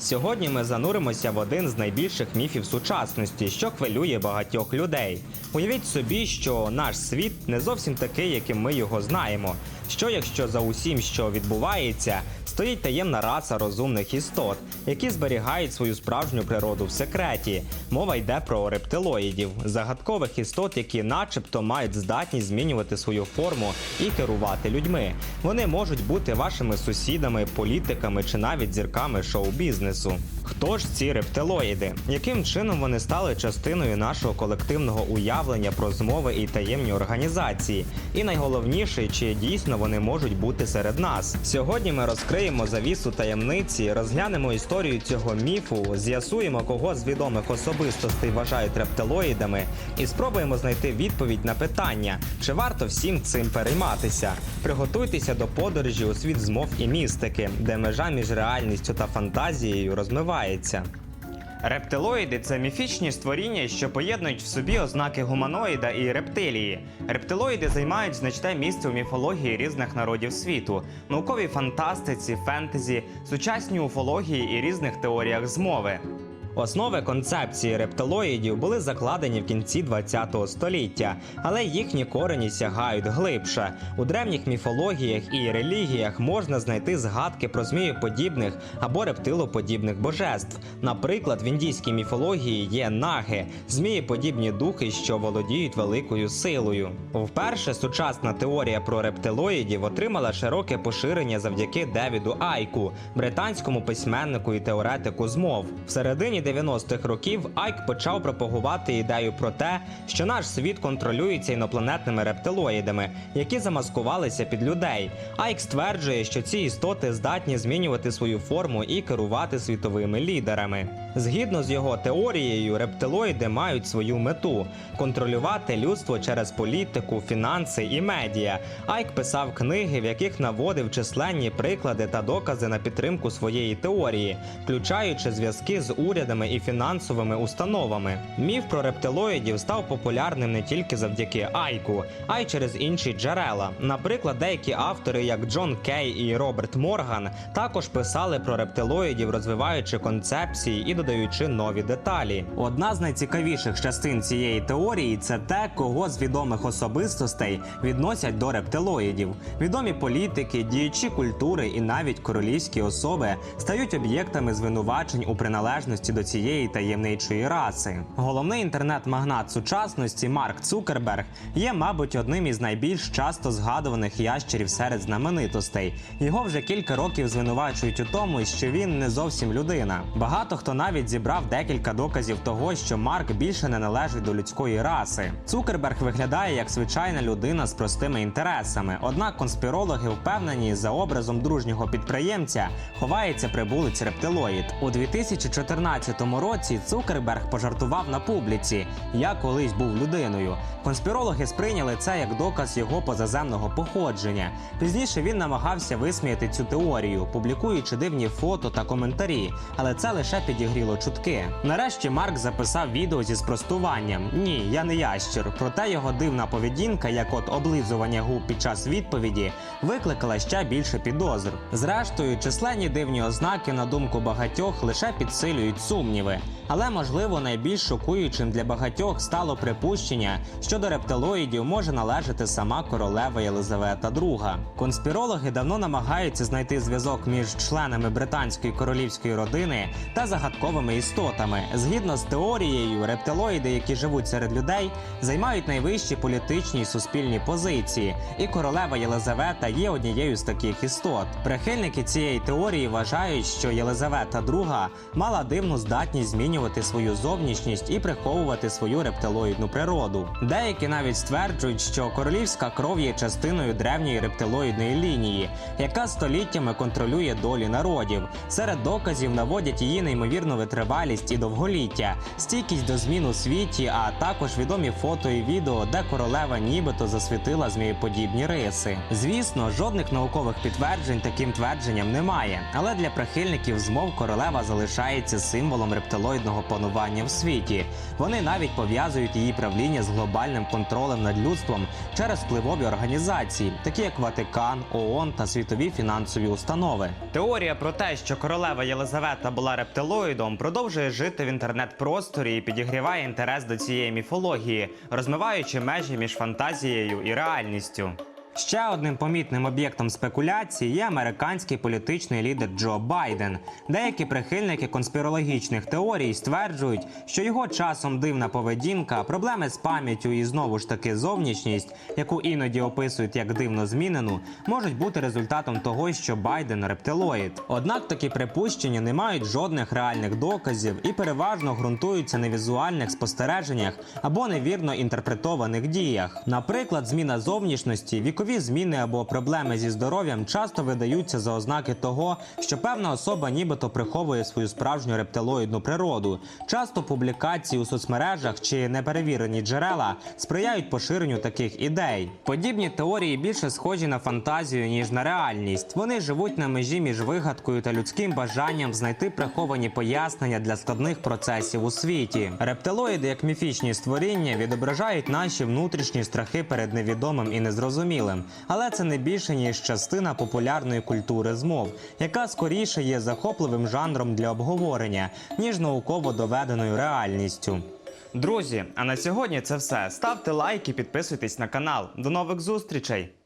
Сьогодні ми зануримося в один з найбільших міфів сучасності, що хвилює багатьох людей. Уявіть собі, що наш світ не зовсім такий, яким ми його знаємо. Що якщо за усім, що відбувається, стоїть таємна раса розумних істот, які зберігають свою справжню природу в секреті. Мова йде про рептилоїдів, загадкових істот, які, начебто, мають здатність змінювати свою форму і керувати людьми. Вони можуть бути вашими сусідами, політиками чи навіть зірками шоу-бізнесу. Хто ж ці рептилоїди? Яким чином вони стали частиною нашого колективного уявлення про змови і таємні організації? І найголовніше, чи дійсно вони можуть бути серед нас? Сьогодні ми розкриємо завісу таємниці, розглянемо історію цього міфу, з'ясуємо, кого з відомих особистостей вважають рептилоїдами, і спробуємо знайти відповідь на питання, чи варто всім цим перейматися. Приготуйтеся до подорожі у світ змов і містики, де межа між реальністю та фантазією розмивається. Рептилоїди це міфічні створіння, що поєднують в собі ознаки гуманоїда і рептилії. Рептилоїди займають значне місце у міфології різних народів світу, науковій фантастиці, фентезі, сучасній уфології і різних теоріях змови. Основи концепції рептилоїдів були закладені в кінці ХХ століття, але їхні корені сягають глибше. У древніх міфологіях і релігіях можна знайти згадки про змієподібних або рептилоподібних божеств. Наприклад, в індійській міфології є наги, змієподібні духи, що володіють великою силою. Вперше сучасна теорія про рептилоїдів отримала широке поширення завдяки Девіду Айку, британському письменнику і теоретику змов. В середині 90-х років Айк почав пропагувати ідею про те, що наш світ контролюється інопланетними рептилоїдами, які замаскувалися під людей. Айк стверджує, що ці істоти здатні змінювати свою форму і керувати світовими лідерами. Згідно з його теорією, рептилоїди мають свою мету контролювати людство через політику, фінанси і медіа. Айк писав книги, в яких наводив численні приклади та докази на підтримку своєї теорії, включаючи зв'язки з урядами і фінансовими установами. Міф про рептилоїдів став популярним не тільки завдяки Айку, а й через інші джерела. Наприклад, деякі автори, як Джон Кей і Роберт Морган, також писали про рептилоїдів, розвиваючи концепції і додаючи нові деталі. Одна з найцікавіших частин цієї теорії це те, кого з відомих особистостей відносять до рептилоїдів. Відомі політики, діячі культури і навіть королівські особи стають об'єктами звинувачень у приналежності до цієї таємничої раси. Головний інтернет-магнат сучасності Марк Цукерберг є, мабуть, одним із найбільш часто згадуваних ящерів серед знаменитостей. Його вже кілька років звинувачують у тому, що він не зовсім людина. Багато хто навіть зібрав декілька доказів того, що Марк більше не належить до людської раси. Цукерберг виглядає як звичайна людина з простими інтересами. Однак конспірологи впевнені, за образом дружнього підприємця ховається прибулець рептилоїд. У 2014 році Цукерберг пожартував на публіці. Я колись був людиною. Конспірологи сприйняли це як доказ його позаземного походження. Пізніше він намагався висміяти цю теорію, публікуючи дивні фото та коментарі, але це лише підігріло чутки. Нарешті Марк записав відео зі спростуванням: Ні, я не ящер. Проте його дивна поведінка, як от облизування губ під час відповіді, викликала ще більше підозр. Зрештою, численні дивні ознаки, на думку багатьох, лише підсилюють сумніви. Але можливо найбільш шокуючим для багатьох стало припущення, що до рептилоїдів може належати сама королева Єлизавета II. Конспірологи давно намагаються знайти зв'язок між членами британської королівської родини та загадковими істотами. Згідно з теорією, рептилоїди, які живуть серед людей, займають найвищі політичні і суспільні позиції, і королева Єлизавета є однією з таких істот. Прихильники цієї теорії вважають, що Єлизавета II мала дивну здатність змінювати свою зовнішність і приховувати свою рептилоїдну природу. Деякі навіть стверджують, що королівська кров є частиною древньої рептилоїдної лінії, яка століттями контролює долі народів. Серед доказів наводять її неймовірну витривалість і довголіття, стійкість до змін у світі, а також відомі фото і відео, де королева нібито засвітила змієподібні риси. Звісно, жодних наукових підтверджень таким твердженням немає, але для прихильників змов королева залишається символом символом рептилоїдного панування в світі. Вони навіть пов'язують її правління з глобальним контролем над людством через впливові організації, такі як Ватикан, ООН та світові фінансові установи. Теорія про те, що королева Єлизавета була рептилоїдом, продовжує жити в інтернет-просторі і підігріває інтерес до цієї міфології, розмиваючи межі між фантазією і реальністю. Ще одним помітним об'єктом спекуляції є американський політичний лідер Джо Байден. Деякі прихильники конспірологічних теорій стверджують, що його часом дивна поведінка, проблеми з пам'яттю і знову ж таки зовнішність, яку іноді описують як дивно змінену, можуть бути результатом того, що Байден рептилоїд. Однак такі припущення не мають жодних реальних доказів і переважно ґрунтуються на візуальних спостереженнях або невірно інтерпретованих діях. Наприклад, зміна зовнішності, вікові зміни або проблеми зі здоров'ям часто видаються за ознаки того, що певна особа нібито приховує свою справжню рептилоїдну природу. Часто публікації у соцмережах чи неперевірені джерела сприяють поширенню таких ідей. Подібні теорії більше схожі на фантазію ніж на реальність. Вони живуть на межі між вигадкою та людським бажанням знайти приховані пояснення для складних процесів у світі. Рептилоїди, як міфічні створіння, відображають наші внутрішні страхи перед невідомим і незрозумілим. Але це не більше ніж частина популярної культури змов, яка скоріше є захопливим жанром для обговорення, ніж науково доведеною реальністю. Друзі, а на сьогодні це все. Ставте лайк і підписуйтесь на канал. До нових зустрічей!